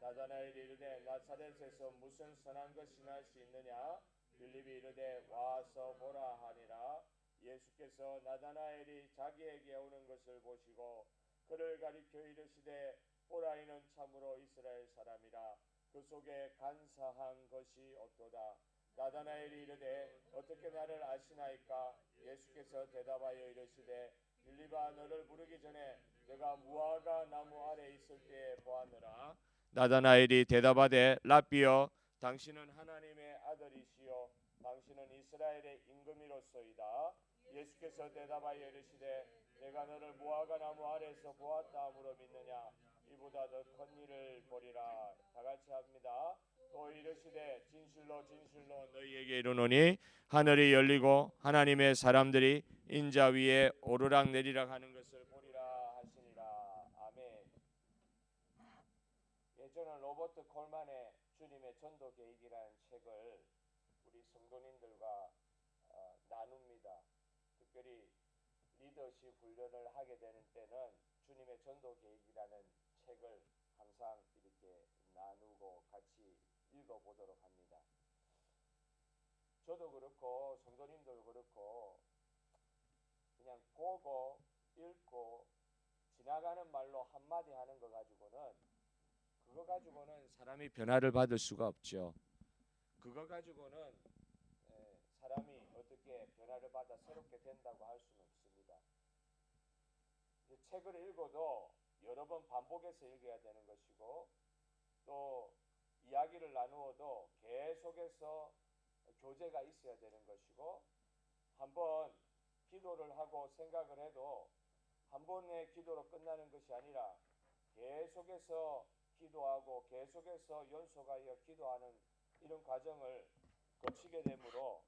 나다나엘이 이르되 나사렛에서 무슨 선한 것이 날 수 있느냐? 빌립이 이르되 와서 보라 하니라. 예수께서 나다나엘이 자기에게 오는 것을 보시고 그를 가리켜 이르시되 보라 이는 참으로 이스라엘 사람이라. 그 속에 간사한 것이 없도다. 나다나엘이 이르되 어떻게 나를 아시나이까? 예수께서 대답하여 이르시되 빌립아 너를 부르기 전에 내가 무화과 나무 아래 있을 때에 보았느라 나다나엘이 대답하되 라비여 당신은 하나님의 아들이시요 당신은 이스라엘의 임금이로소이다. 예수께서 대답하여 이르시되 내가 너를 무화과 나무 아래서 보았다 함으로 믿느냐? 이보다 더 큰 일을 보리라. 다 같이 합니다. 또 이르시되 진실로 진실로 너희에게 이르노니 하늘이 열리고 하나님의 사람들이 인자 위에 오르락 내리락 하는 것을 보리라 하시니라 아멘 예, 콜만의 주님의 전도 계획이라는 책을 우리 성도님들과 어, 나눕니다. 특별히 리더십 훈련을 하게 되는 때는 주님의 전도 계획이라는 책을 항상 이렇게 나누고 같이 읽어보도록 합니다. 저도 그렇고 성도님도 그렇고 그냥 보고 읽고 지나가는 말로 한마디 하는 거 가지고는 그거 가지고는 사람이 변화를 받을 수가 없죠. 그거 가지고는 에, 사람이 어떻게 변화를 받아 새롭게 된다고 할 수는 없습니다. 이 책을 읽어도 여러 번 반복해서 읽어야 되는 것이고 또 이야기를 나누어도 계속해서 교제가 있어야 되는 것이고 한번 기도를 하고 생각을 해도 한 번의 기도로 끝나는 것이 아니라 계속해서 기도하고 계속해서 연속하여 기도하는 이런 과정을 거치게 되므로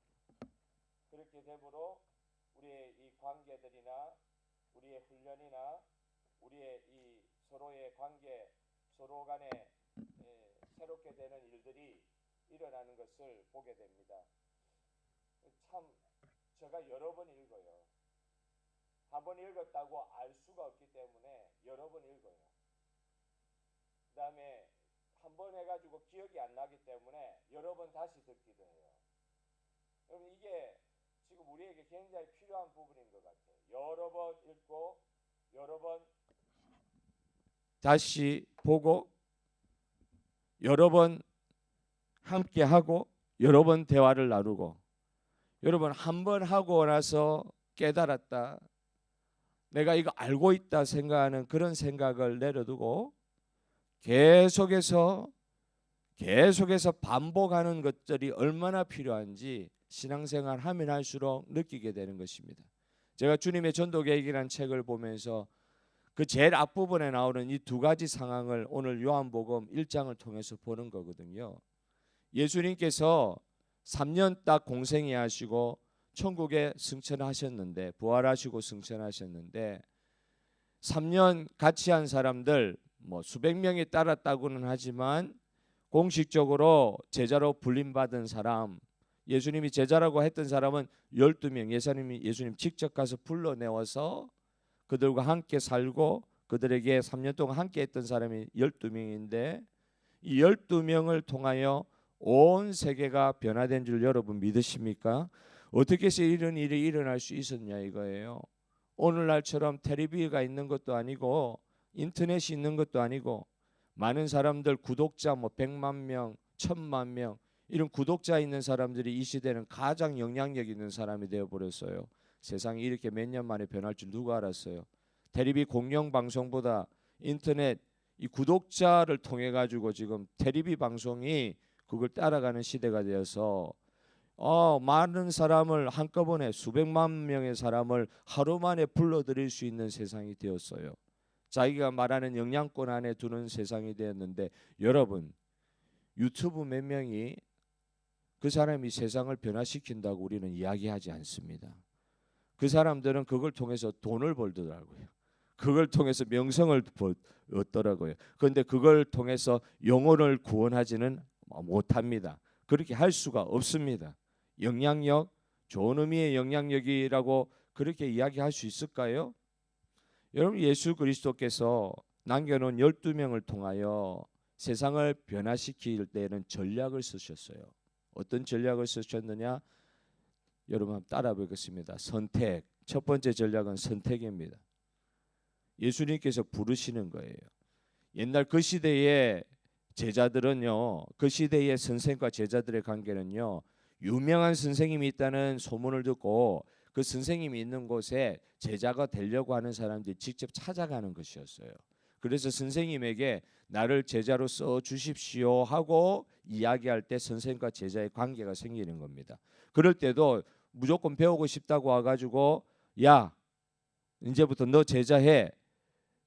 그렇게 되므로 우리의 이 관계들이나 우리의 훈련이나 우리의 이 서로의 관계 서로 간에 에, 새롭게 되는 일들이 일어나는 것을 보게 됩니다. 참 제가 여러 번 읽어요. 한 번 읽었다고 알 수가 없기 때문에 여러 번 읽어요. 그 다음에 한 번 해가지고 기억이 안 나기 때문에 여러 번 다시 듣기도 해요. 여러분 이게 지금 우리에게 굉장히 필요한 부분인 것 같아요. 여러 번 읽고 여러 번 다시 보고 여러 번 함께 하고 여러 번 대화를 나누고 여러분 한 번 하고 나서 깨달았다. 내가 이거 알고 있다 생각하는 그런 생각을 내려두고 계속해서 계속해서 반복하는 것들이 얼마나 필요한지 신앙생활 하면 할수록 느끼게 되는 것입니다. 제가 주님의 전도 계획이라는 책을 보면서 그 제일 앞부분에 나오는 이 두 가지 상황을 오늘 요한복음 1장을 통해서 보는 거거든요. 예수님께서 3년 딱 공생애 하시고 천국에 승천하셨는데 부활하시고 승천하셨는데 3년 같이 한 사람들 뭐 수백 명이 따랐다고는 하지만 공식적으로 제자로 불림받은 사람 예수님이 제자라고 했던 사람은 12명 예수님이 예수님 직접 가서 불러내어서 그들과 함께 살고 그들에게 3년 동안 함께 했던 사람이 12명인데 이 12명을 통하여 온 세계가 변화된 줄 여러분 믿으십니까? 어떻게 해서 이런 일이 일어날 수 있었냐 이거예요. 오늘날처럼 텔레비가 있는 것도 아니고 인터넷이 있는 것도 아니고 많은 사람들 구독자 뭐 100만 명, 1000만 명 이런 구독자 있는 사람들이 이 시대는 가장 영향력 있는 사람이 되어 버렸어요. 세상이 이렇게 몇 년 만에 변할 줄 누가 알았어요. 텔레비 공영 방송보다 인터넷 이 구독자를 통해 가지고 지금 텔레비 방송이 그걸 따라가는 시대가 되어서 어, 많은 사람을 한꺼번에 수백만 명의 사람을 하루 만에 불러들일 수 있는 세상이 되었어요. 자기가 말하는 영향권 안에 두는 세상이 되었는데 여러분 유튜브 몇 명이 그 사람이 세상을 변화시킨다고 우리는 이야기하지 않습니다. 그 사람들은 그걸 통해서 돈을 벌더라고요. 그걸 통해서 명성을 얻더라고요. 그런데 그걸 통해서 영혼을 구원하지는 못합니다. 그렇게 할 수가 없습니다. 영향력, 좋은 의미의 영향력이라고 그렇게 이야기할 수 있을까요? 여러분 예수 그리스도께서 남겨놓은 12명을 통하여 세상을 변화시킬 때는 전략을 쓰셨어요. 어떤 전략을 쓰셨느냐? 여러분 한번 따라 보겠습니다. 선택. 첫 번째 전략은 선택입니다. 예수님께서 부르시는 거예요. 옛날 그 시대의 제자들은요. 그 시대의 선생과 제자들의 관계는요. 유명한 선생님이 있다는 소문을 듣고 그 선생님이 있는 곳에 제자가 되려고 하는 사람들이 직접 찾아가는 것이었어요. 그래서 선생님에게 나를 제자로 써 주십시오 하고 이야기할 때 선생과 제자의 관계가 생기는 겁니다. 그럴 때도 무조건 배우고 싶다고 와가지고 야 이제부터 너 제자해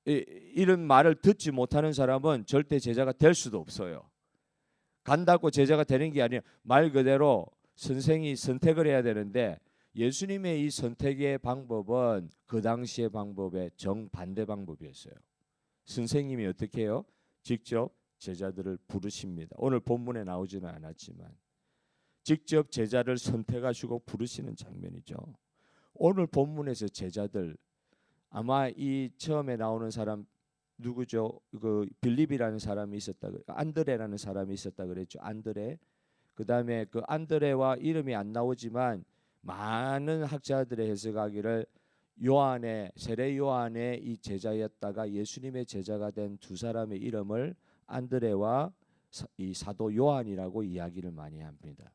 이런 말을 듣지 못하는 사람은 절대 제자가 될 수도 없어요. 간다고 제자가 되는 게 아니라 말 그대로 선생이 선택을 해야 되는데 예수님의 이 선택의 방법은 그 당시의 방법의 정반대 방법이었어요. 선생님이 어떻게 해요? 직접 제자들을 부르십니다. 오늘 본문에 나오지는 않았지만 직접 제자를 선택하시고 부르시는 장면이죠. 오늘 본문에서 제자들 아마 이 처음에 나오는 사람 누구죠? 그 빌립이라는 사람이 있었다. 안드레라는 사람이 있었다 그랬죠. 안드레. 그다음에 그 안드레와 이름이 안 나오지만 많은 학자들의 해석하기를 요한의 세례 요한의 이 제자였다가 예수님의 제자가 된 두 사람의 이름을 안드레와 이 사도 요한이라고 이야기를 많이 합니다.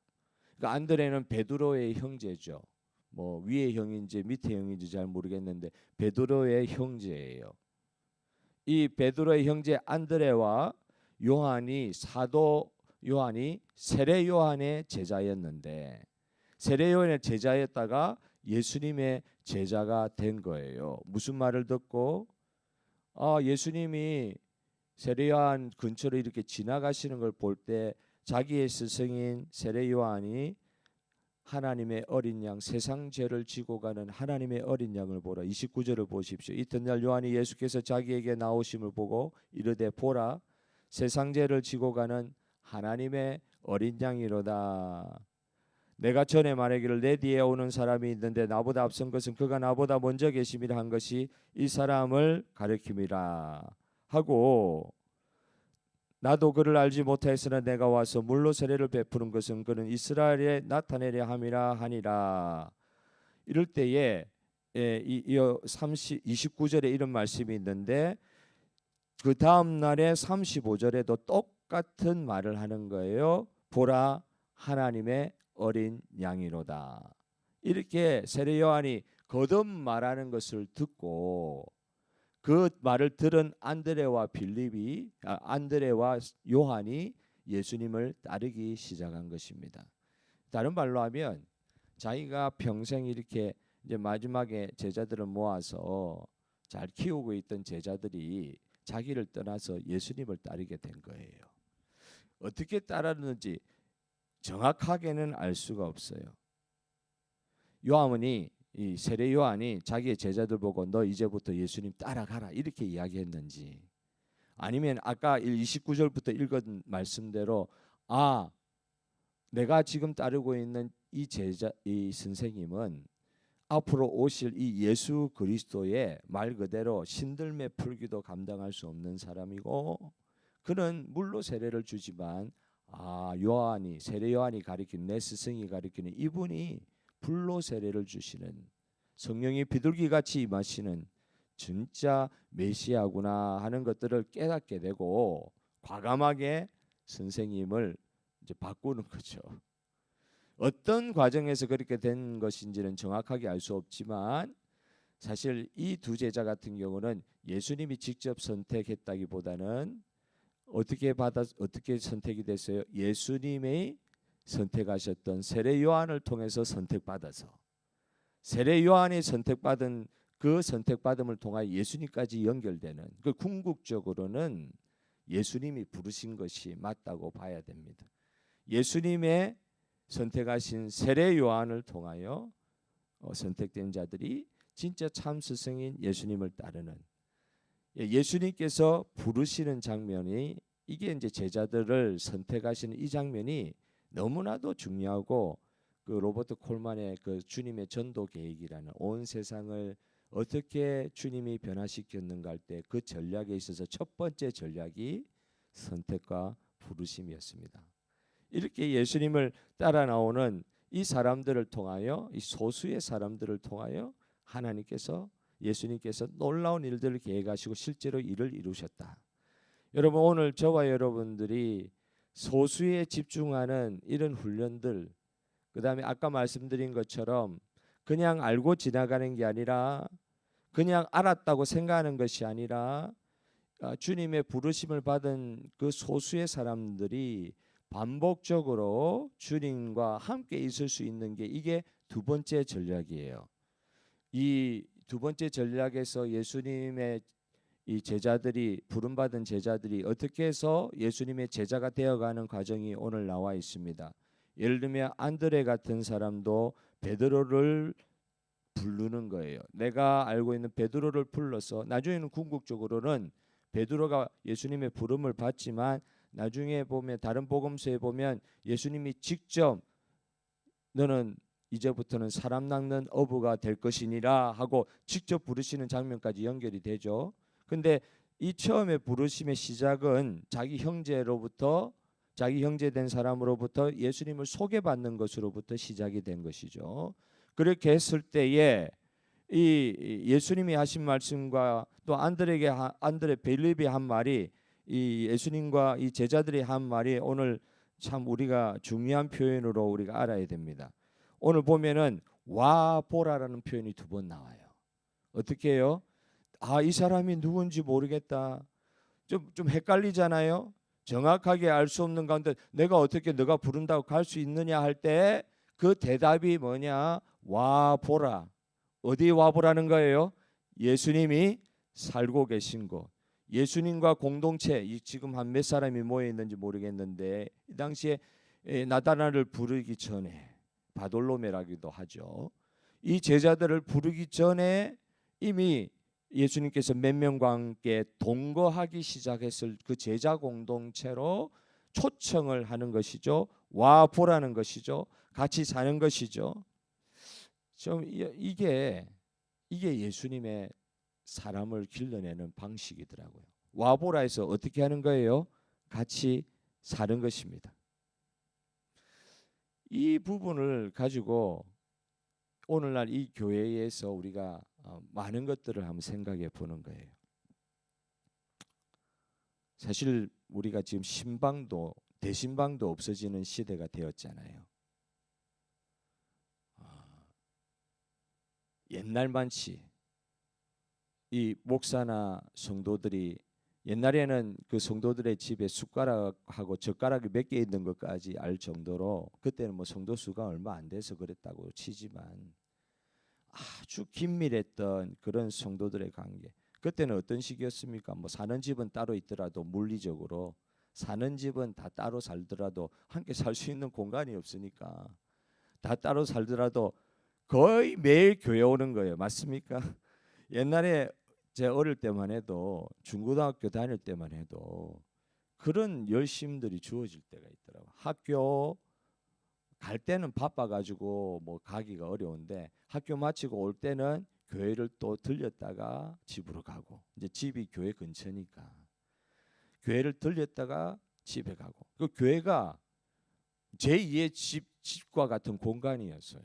그러니까 안드레는 베드로의 형제죠. 뭐 위의 형인지 밑의 형인지 잘 모르겠는데 베드로의 형제예요. 이 베드로의 형제 안드레와 요한이 사도 요한이 세례 요한의 제자였는데 세례 요한의 제자였다가 예수님의 제자가 된 거예요. 무슨 말을 듣고 아 예수님이 세례 요한 근처로 이렇게 지나가시는 걸 볼 때 자기의 스승인 세례 요한이 하나님의 어린 양 세상 죄를 지고 가는 하나님의 어린 양을 보라 29절을 보십시오. 이튿날 요한이 예수께서 자기에게 나오심을 보고 이르되 보라 세상 죄를 지고 가는 하나님의 어린 양이로다. 내가 전에 말하기를 내 뒤에 오는 사람이 있는데 나보다 앞선 것은 그가 나보다 먼저 계심이라 한 것이 이 사람을 가리킴이라 하고 나도 그를 알지 못하였으나 내가 와서 물로 세례를 베푸는 것은 그는 이스라엘에 나타내려 함이라 하니라. 이럴 때에 예, 이, 이 30, 29절에 이런 말씀이 있는데 그 다음 날에 35절에도 똑같은 말을 하는 거예요. 보라 하나님의 어린 양이로다. 이렇게 세례 요한이 거듭 말하는 것을 듣고 그 말을 들은 안드레와 빌립이 아, 안드레와 요한이 예수님을 따르기 시작한 것입니다. 다른 말로 하면 자기가 평생 이렇게 이제 마지막에 제자들을 모아서 잘 키우고 있던 제자들이 자기를 떠나서 예수님을 따르게 된 거예요. 어떻게 따랐는지 정확하게는 알 수가 없어요. 요한이 이 세례 요한이 자기의 제자들 보고 너 이제부터 예수님 따라가라 이렇게 이야기했는지 아니면 아까 29절부터 읽은 말씀대로 아 내가 지금 따르고 있는 이 제자 이 선생님은 앞으로 오실 이 예수 그리스도의 말 그대로 신들매 풀기도 감당할 수 없는 사람이고 그는 물로 세례를 주지만 아 요한이 세례 요한이 가리킨 내 스승이 가리키는 이분이 불로 세례를 주시는 성령이 비둘기 같이 임하시는 진짜 메시아구나 하는 것들을 깨닫게 되고 과감하게 선생님을 이제 바꾸는 거죠. 어떤 과정에서 그렇게 된 것인지는 정확하게 알 수 없지만 사실 이 두 제자 같은 경우는 예수님이 직접 선택했다기보다는 어떻게 받아 어떻게 선택이 됐어요? 예수님의 선택하셨던 세례 요한을 통해서 선택받아서 세례 요한이 선택받은 그 선택받음을 통하여 예수님까지 연결되는 그 궁극적으로는 예수님이 부르신 것이 맞다고 봐야 됩니다. 예수님의 선택하신 세례 요한을 통하여 어, 선택된 자들이 진짜 참 스승인 예수님을 따르는 예, 예수님께서 부르시는 장면이 이게 이제 제자들을 선택하시는 이 장면이 너무나도 중요하고 그 로버트 콜만의 그 주님의 전도 계획이라는 온 세상을 어떻게 주님이 변화시켰는가 할 때 그 전략에 있어서 첫 번째 전략이 선택과 부르심이었습니다. 이렇게 예수님을 따라 나오는 이 사람들을 통하여 이 소수의 사람들을 통하여 하나님께서 예수님께서 놀라운 일들을 계획하시고 실제로 일을 이루셨다. 여러분 오늘 저와 여러분들이 소수에 집중하는 이런 훈련들 그다음에 아까 말씀드린 것처럼 그냥 알고 지나가는 게 아니라 그냥 알았다고 생각하는 것이 아니라 아, 주님의 부르심을 받은 그 소수의 사람들이 반복적으로 주님과 함께 있을 수 있는 게 이게 두 번째 전략이에요. 이 두 번째 전략에서 예수님의 이 제자들이 부름받은 제자들이 어떻게 해서 예수님의 제자가 되어가는 과정이 오늘 나와 있습니다. 예를 들면 안드레 같은 사람도 베드로를 부르는 거예요. 내가 알고 있는 베드로를 불러서 나중에는 궁극적으로는 베드로가 예수님의 부름을 받지만 나중에 보면 다른 복음서에 보면 예수님이 직접 너는 이제부터는 사람 낚는 어부가 될 것이니라 하고 직접 부르시는 장면까지 연결이 되죠. 근데 이 처음에 부르심의 시작은 자기 형제로부터 자기 형제된 사람으로부터 예수님을 소개받는 것으로부터 시작이 된 것이죠. 그렇게 했을 때에 이 예수님이 하신 말씀과 또 안드레에게 하- 안드레 빌립이 한 말이 이 예수님과 이 제자들이 한 말이 오늘 참 우리가 중요한 표현으로 우리가 알아야 됩니다. 오늘 보면은 와 보라라는 표현이 두 번 나와요. 어떻게 해요? 아, 이 사람이 누군지 모르겠다. 좀 좀 헷갈리잖아요. 정확하게 알 수 없는 가운데 내가 어떻게 너가 부른다고 갈 수 있느냐 할 때 그 대답이 뭐냐? 와 보라. 어디 와 보라는 거예요? 예수님이 살고 계신 곳. 예수님과 공동체 이 지금 한 몇 사람이 모여 있는지 모르겠는데 이 당시에 에, 나다나를 부르기 전에 바돌로메라기도 하죠. 이 제자들을 부르기 전에 이미 예수님께서 몇 명과 함께 동거하기 시작했을 그 제자 공동체로 초청을 하는 것이죠. 와 보라는 것이죠. 같이 사는 것이죠. 좀 이- 이게 이게 예수님의 사람을 길러내는 방식이더라고요. 와 보라에서 어떻게 하는 거예요? 같이 사는 것입니다. 이 부분을 가지고 오늘날 이 교회에서 우리가 어, 많은 것들을 한번 생각해 보는 거예요. 사실 우리가 지금 신방도 대신방도 없어지는 시대가 되었잖아요. 아, 옛날만치 이 목사나 성도들이 옛날에는 그 성도들의 집에 숟가락하고 젓가락이 몇 개 있는 것까지 알 정도로 그때는 뭐 성도 수가 얼마 안 돼서 그랬다고 치지만 아주 긴밀했던 그런 성도들의 관계. 그때는 어떤 식이었습니까? 뭐 사는 집은 따로 있더라도 물리적으로 사는 집은 다 따로 살더라도 함께 살 수 있는 공간이 없으니까 다 따로 살더라도 거의 매일 교회 오는 거예요. 맞습니까? 옛날에 제 어릴 때만 해도 중고등학교 다닐 때만 해도 그런 열심들이 주어질 때가 있더라고. 학교 갈 때는 바빠 가지고 뭐 가기가 어려운데 학교 마치고 올 때는 교회를 또 들렸다가 집으로 가고 이제 집이 교회 근처니까 교회를 들렸다가 집에 가고 그 교회가 제2의 집 집과 같은 공간이었어요.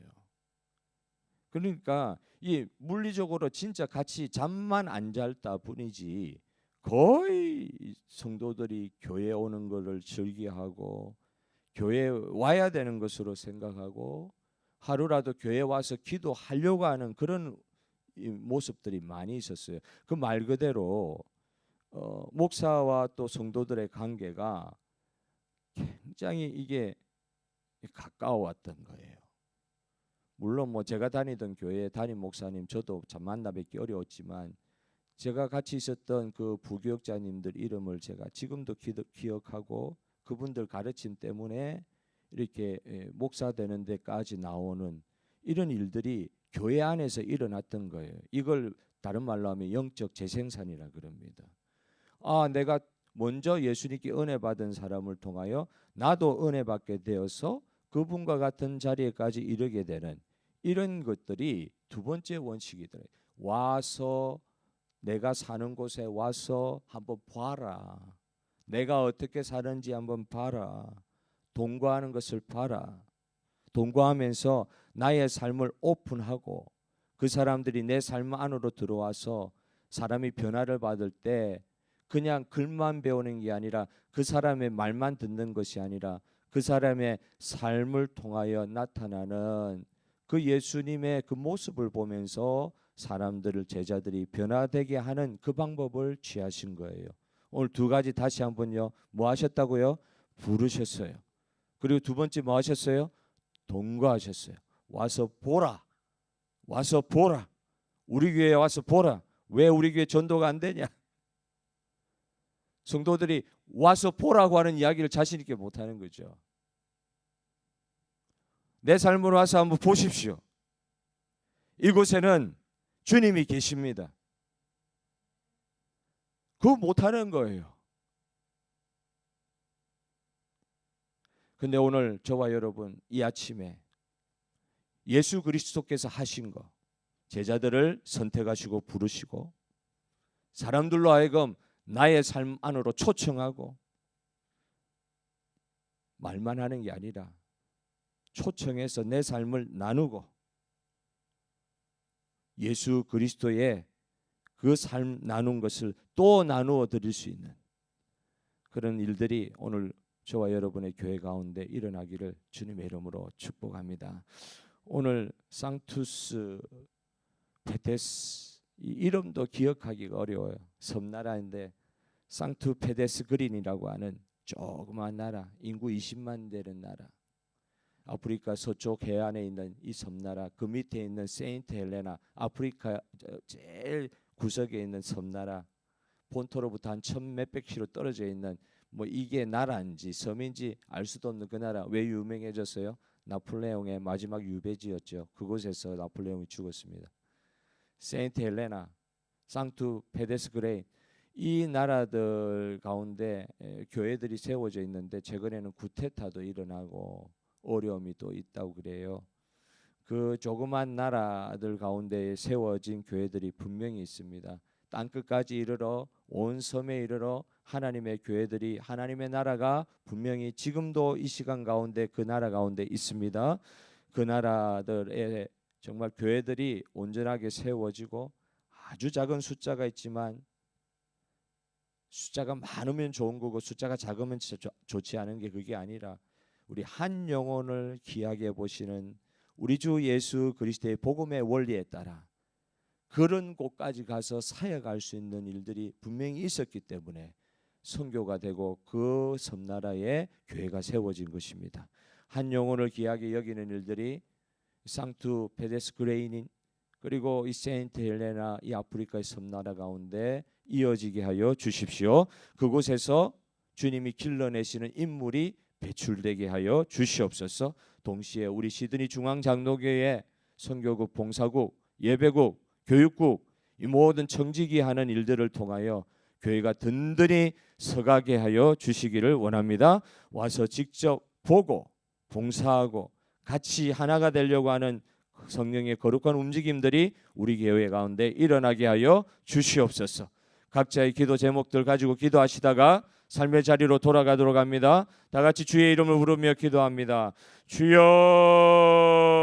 그러니까 이 물리적으로 진짜 같이 잠만 안 잘다 뿐이지 거의 성도들이 교회 오는 것을 즐겨하고 교회 와야 되는 것으로 생각하고 하루라도 교회 와서 기도하려고 하는 그런 이 모습들이 많이 있었어요. 그 말 그대로 어, 목사와 또 성도들의 관계가 굉장히 이게 가까워왔던 거예요. 물론 뭐 제가 다니던 교회 담임 목사님 저도 참 만나 뵙기 어려웠지만 제가 같이 있었던 그 부교육자님들 이름을 제가 지금도 기, 기억하고 그분들 가르침 때문에 이렇게 에, 목사 되는 데까지 나오는 이런 일들이 교회 안에서 일어났던 거예요. 이걸 다른 말로 하면 영적 재생산이라 그럽니다. 아, 내가 먼저 예수님께 은혜 받은 사람을 통하여 나도 은혜 받게 되어서 그분과 같은 자리에까지 이르게 되는 이런 것들이 두 번째 원칙이더래요. 와서 내가 사는 곳에 와서 한번 봐라. 내가 어떻게 사는지 한번 봐라. 동거하는 것을 봐라. 동거하면서 나의 삶을 오픈하고 그 사람들이 내 삶 안으로 들어와서 사람이 변화를 받을 때 그냥 글만 배우는 게 아니라 그 사람의 말만 듣는 것이 아니라 그 사람의 삶을 통하여 나타나는 그 예수님의 그 모습을 보면서 사람들을 제자들이 변화되게 하는 그 방법을 취하신 거예요. 오늘 두 가지 다시 한번요. 뭐 하셨다고요? 부르셨어요. 그리고 두 번째 뭐 하셨어요? 동거하셨어요. 와서 보라. 와서 보라. 우리 교회에 와서 보라. 왜 우리 교회 전도가 안 되냐? 성도들이 와서 보라고 하는 이야기를 자신 있게 못 하는 거죠. 내 삶으로 와서 한번 보십시오. 이곳에는 주님이 계십니다. 그거 못 하는 거예요. 근데 오늘 저와 여러분 이 아침에 예수 그리스도께서 하신 거 제자들을 선택하시고 부르시고 사람들로 하여금 나의 삶 안으로 초청하고 말만 하는 게 아니라 초청해서 내 삶을 나누고 예수 그리스도의 그 삶 나눈 것을 또 나누어 드릴 수 있는 그런 일들이 오늘 저와 여러분의 교회 가운데 일어나기를 주님의 이름으로 축복합니다. 오늘 상투스 페테스 이 이름도 기억하기가 어려워요. 섬나라인데 상투 페데스 그린이라고 하는 조그마한 나라, 인구 20만 되는 나라. 아프리카 서쪽 해안에 있는 이 섬나라, 그 밑에 있는 세인트 헬레나, 아프리카 제일 구석에 있는 섬나라, 본토로부터 한 천 몇백 킬로 떨어져 있는 뭐 이게 나라인지 섬인지 알 수도 없는 그 나라 왜 유명해졌어요? 나폴레옹의 마지막 유배지였죠. 그곳에서 나폴레옹이 죽었습니다. 세인트 헬레나, 상투 페데스 그레인 이 나라들 가운데 교회들이 세워져 있는데 최근에는 구테타도 일어나고 어려움이 또 있다고 그래요. 그 조그만 나라들 가운데 세워진 교회들이 분명히 있습니다. 땅 끝까지 이르러 온 섬에 이르러 하나님의 교회들이 하나님의 나라가 분명히 지금도 이 시간 가운데 그 나라 가운데 있습니다. 그 나라들의 정말 교회들이 온전하게 세워지고 아주 작은 숫자가 있지만 숫자가 많으면 좋은 거고 숫자가 작으면 좋지 않은 게 그게 아니라 우리 한 영혼을 귀하게 보시는 우리 주 예수 그리스도의 복음의 원리에 따라 그런 곳까지 가서 사역할 수 있는 일들이 분명히 있었기 때문에 선교가 되고 그 섬나라에 교회가 세워진 것입니다. 한 영혼을 귀하게 여기는 일들이 상투 페데스 그레인인 그리고 이 세인트 헬레나 이 아프리카의 섬나라 가운데 이어지게 하여 주십시오. 그곳에서 주님이 길러내시는 인물이 배출되게 하여 주시옵소서. 동시에 우리 시드니 중앙 장로교회 선교국 봉사국 예배국 교육국 이 모든 청지기 하는 일들을 통하여 교회가 든든히 서가게 하여 주시기를 원합니다. 와서 직접 보고 봉사하고 같이 하나가 되려고 하는 성령의 거룩한 움직임들이 우리 교회 가운데 일어나게 하여 주시옵소서. 각자의 기도 제목들 가지고 기도하시다가 삶의 자리로 돌아가도록 합니다. 다 같이 주의 이름을 부르며 기도합니다. 주여